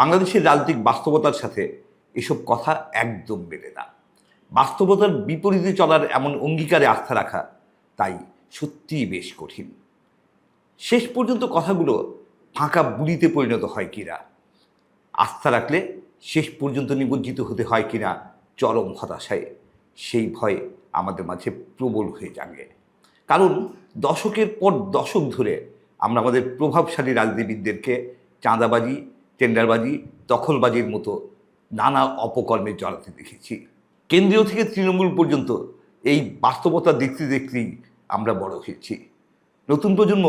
বাংলাদেশের রাজনৈতিক বাস্তবতার সাথে এসব কথা একদম মেলে না। বাস্তবতার বিপরীতে চলার এমন অঙ্গীকারে আস্থা রাখা তাই সত্যিই বেশ কঠিন। শেষ পর্যন্ত কথাগুলো ফাঁকা বুড়িতে পরিণত হয় কিনা, আস্থা রাখলে শেষ পর্যন্ত নিমজ্জিত হতে হয় কিনা চরম হতাশায়, সেই ভয় আমাদের মাঝে প্রবল হয়ে জাগে। কারণ দশকের পর দশক ধরে আমরা আমাদের প্রভাবশালী রাজনীতিবিদদেরকে চাঁদাবাজি টেন্ডারবাজি, দখলবাজির মতো নানা অপকর্মে জড়াতে দেখেছি। কেন্দ্রীয় থেকে তৃণমূল পর্যন্ত এই বাস্তবতা দেখতে দেখতেই আমরা বড় হয়েছি। নতুন প্রজন্ম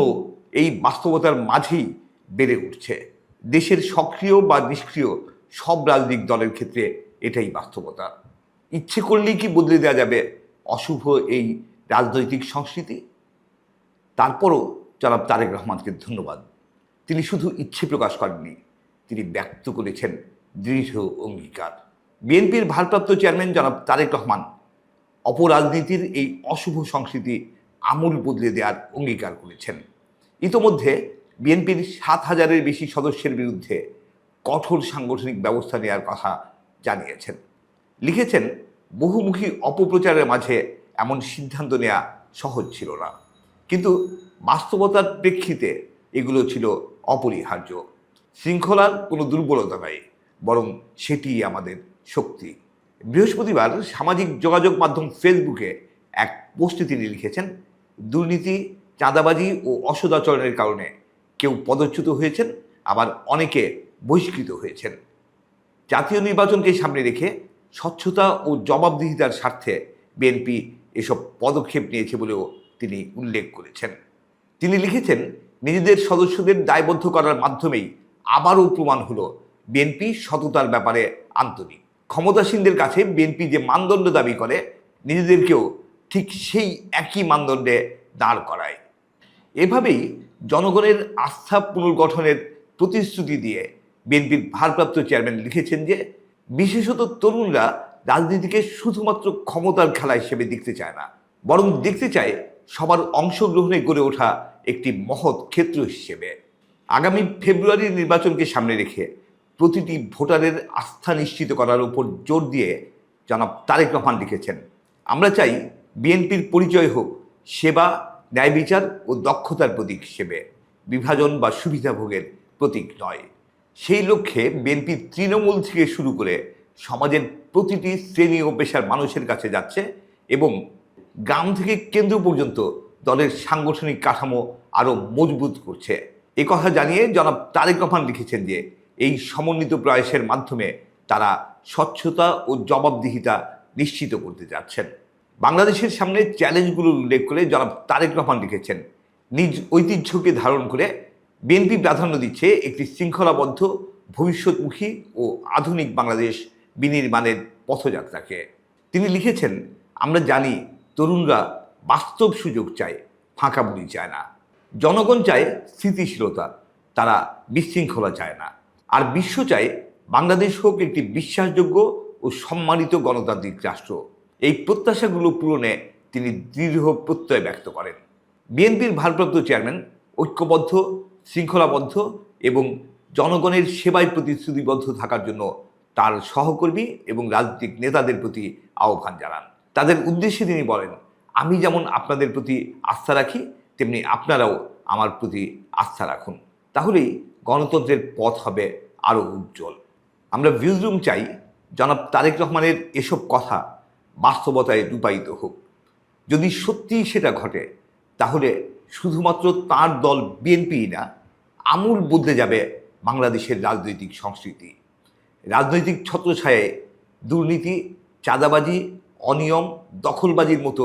এই বাস্তবতার মাঝেই বেড়ে উঠছে। দেশের সক্রিয় বা নিষ্ক্রিয় সব রাজনৈতিক দলের ক্ষেত্রে এটাই বাস্তবতা। ইচ্ছে করলেই কি বদলে দেওয়া যাবে অশুভ এই রাজনৈতিক সংস্কৃতি? তারপরও জনাব তারেক রহমানকে ধন্যবাদ। তিনি শুধু ইচ্ছে প্রকাশ করেননি তিনি ব্যক্ত করেছেন দৃঢ় অঙ্গীকার। বিএনপির ভারপ্রাপ্ত চেয়ারম্যান জনাব তারেক রহমান, অপরাজনীতির এই অশুভ সংস্কৃতি আমূল বদলে দেওয়ার অঙ্গীকার করেছেন। ইতোমধ্যে বিএনপির সাত হাজারের বেশি সদস্যের বিরুদ্ধে কঠোর সাংগঠনিক ব্যবস্থা নেওয়ার কথা জানিয়েছেন। লিখেছেন, বহুমুখী অপপ্রচারের মাঝে এমন সিদ্ধান্ত নেওয়া সহজ ছিল না। কিন্তু বাস্তবতার প্রেক্ষিতে এগুলো ছিল অপরিহার্য। শৃঙ্খলার কোনো দুর্বলতা নাই, বরং সেটিই আমাদের শক্তি। বৃহস্পতিবার সামাজিক যোগাযোগ মাধ্যম ফেসবুকে এক পোস্টে তিনি লিখেছেন, দুর্নীতি, চাঁদাবাজি ও অসদাচরণের কারণে কেউ পদচ্যুত হয়েছেন, আবার অনেকে বহিষ্কৃত হয়েছেন। জাতীয় নির্বাচনকে সামনে রেখে স্বচ্ছতা ও জবাবদিহিতার স্বার্থে বিএনপি এসব পদক্ষেপ নিয়েছে বলেও তিনি উল্লেখ করেছেন। তিনি লিখেছেন, নিজেদের সদস্যদের দায়বদ্ধ করার মাধ্যমেই আবারও প্রমাণ হলো বিএনপি সততার ব্যাপারে আন্তরিক। ক্ষমতাসীনদের কাছে বিএনপি যে মানদণ্ড দাবি করে, নিজেদেরকেও ঠিক সেই একই মানদণ্ডে দাঁড় করায়। এভাবেই জনগণের আস্থা পুনর্গঠনের প্রতিশ্রুতি দিয়ে বিএনপির ভারপ্রাপ্ত চেয়ারম্যান লিখেছেন যে, বিশেষত তরুণরা রাজনীতিকে শুধুমাত্র ক্ষমতার খেলা হিসেবে দেখতে চায় না, বরং দেখতে চায় সবার অংশগ্রহণে গড়ে ওঠা একটি মহৎ ক্ষেত্র হিসেবে। আগামী ফেব্রুয়ারির নির্বাচনকে সামনে রেখে প্রতিটি ভোটারের আস্থা নিশ্চিত করার উপর জোর দিয়ে জনাব তারেক রহমান লিখেছেন। আমরা চাই বিএনপির পরিচয় হোক, সেবা, ন্যায় বিচার ও দক্ষতার প্রতীক হিসেবে, বিভাজন বা সুবিধাভোগের প্রতীক নয়। সেই লক্ষ্যে বিএনপি তৃণমূল থেকে শুরু করে সমাজের প্রতিটি শ্রেণি ও পেশার মানুষের কাছে যাচ্ছে এবং গ্রাম থেকে কেন্দ্র পর্যন্ত দলের সাংগঠনিক কাঠামো আরও মজবুত করছে। এ কথা জানিয়ে জনাব তারেক রহমান লিখেছেন যে, এই সমন্বিত প্রয়াসের মাধ্যমে তারা স্বচ্ছতা ও জবাবদিহিতা নিশ্চিত করতে যাচ্ছেন। বাংলাদেশের সামনে চ্যালেঞ্জগুলোর উল্লেখ করে জনাব তারেক রহমান লিখেছেন, নিজ ঐতিহ্যকে ধারণ করে বিএনপি প্রাধান্য দিচ্ছে একটি শৃঙ্খলাবদ্ধ, ভবিষ্যৎমুখী ও আধুনিক বাংলাদেশ বিনির্মাণের পথযাত্রাকে। তিনি লিখেছেন, আমরা জানি তরুণরা বাস্তব সুযোগ চায় ফাঁকা বুড়ি চায় না। জনগণ চায় স্থিতিশীলতা, তারা বিশৃঙ্খলা চায় না। আর বিশ্ব চায় বাংলাদেশ হোক একটি বিশ্বাসযোগ্য ও সম্মানিত গণতান্ত্রিক রাষ্ট্র। এই প্রত্যাশাগুলো পূরণে তিনি দৃঢ় প্রত্যয় ব্যক্ত করেন। বিএনপির ভারপ্রাপ্ত চেয়ারম্যান ঐক্যবদ্ধ, শৃঙ্খলাবদ্ধ এবং জনগণের সেবায় প্রতিশ্রুতিবদ্ধ থাকার জন্য তার সহকর্মী এবং রাজনৈতিক নেতাদের প্রতি আহ্বান জানান। তাদের উদ্দেশ্যে তিনি বলেন, আমি যেমন আপনাদের প্রতি আস্থা রাখি তেমনি আপনারাও আমার প্রতি আস্থা রাখুন। তাহলেই গণতন্ত্রের পথ হবে আরও উজ্জ্বল। আমরা ভিউজরুম চাই। জনাব তারেক রহমানের এসব কথা বাস্তবতায় রূপায়িত হোক। যদি সত্যিই সেটা ঘটে, তাহলে শুধুমাত্র তার দল বিএনপি না, আমূল বদলে যাবে বাংলাদেশের রাজনৈতিক সংস্কৃতি। রাজনৈতিক ছত্রছায়ায় দুর্নীতি, চাঁদাবাজি, অনিয়ম, দখলবাজির মতো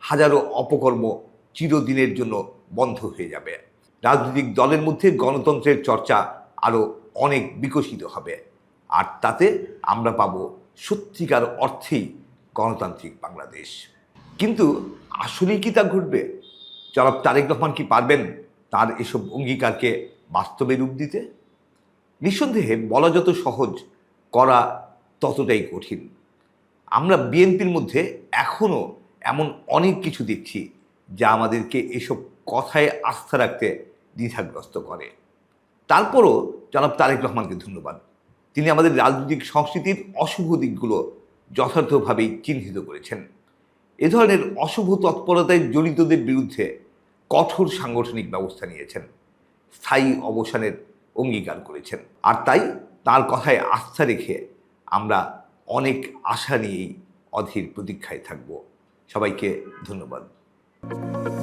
হাজারো অপকর্ম চিরদিনের জন্য বন্ধ হয়ে যাবে। রাজনৈতিক দলের মধ্যে গণতন্ত্রের চর্চা আরও অনেক বিকশিত হবে। আর তাতে আমরা পাব সত্যিকার অর্থেই গণতান্ত্রিক বাংলাদেশ। কিন্তু আসলেই কি তা ঘটবে? জনাব তারেক রহমান কি পারবেন তার এসব অঙ্গীকারকে বাস্তবে রূপ দিতে? নিঃসন্দেহে বলা যত সহজ, করা ততটাই কঠিন। আমরা বিএনপির মধ্যে এখনও এমন অনেক কিছু দেখছি যা আমাদেরকে এসব কথায় আস্থা রাখতে দ্বিধাগ্রস্ত করে। তারপরও জনাব তারেক রহমানকে ধন্যবাদ। তিনি আমাদের রাজনৈতিক সংস্কৃতির অশুভ দিকগুলো যথার্থভাবেই চিহ্নিত করেছেন। এ ধরনের অশুভ তৎপরতায় জড়িতদের বিরুদ্ধে কঠোর সাংগঠনিক ব্যবস্থা নিয়েছেন। স্থায়ী অবসানের অঙ্গীকার করেছেন। আর তাই তার কথায় আস্থা রেখে আমরা অনেক আশা নিয়েই অধীর প্রতীক্ষায় থাকব। সবাইকে ধন্যবাদ। Thank you.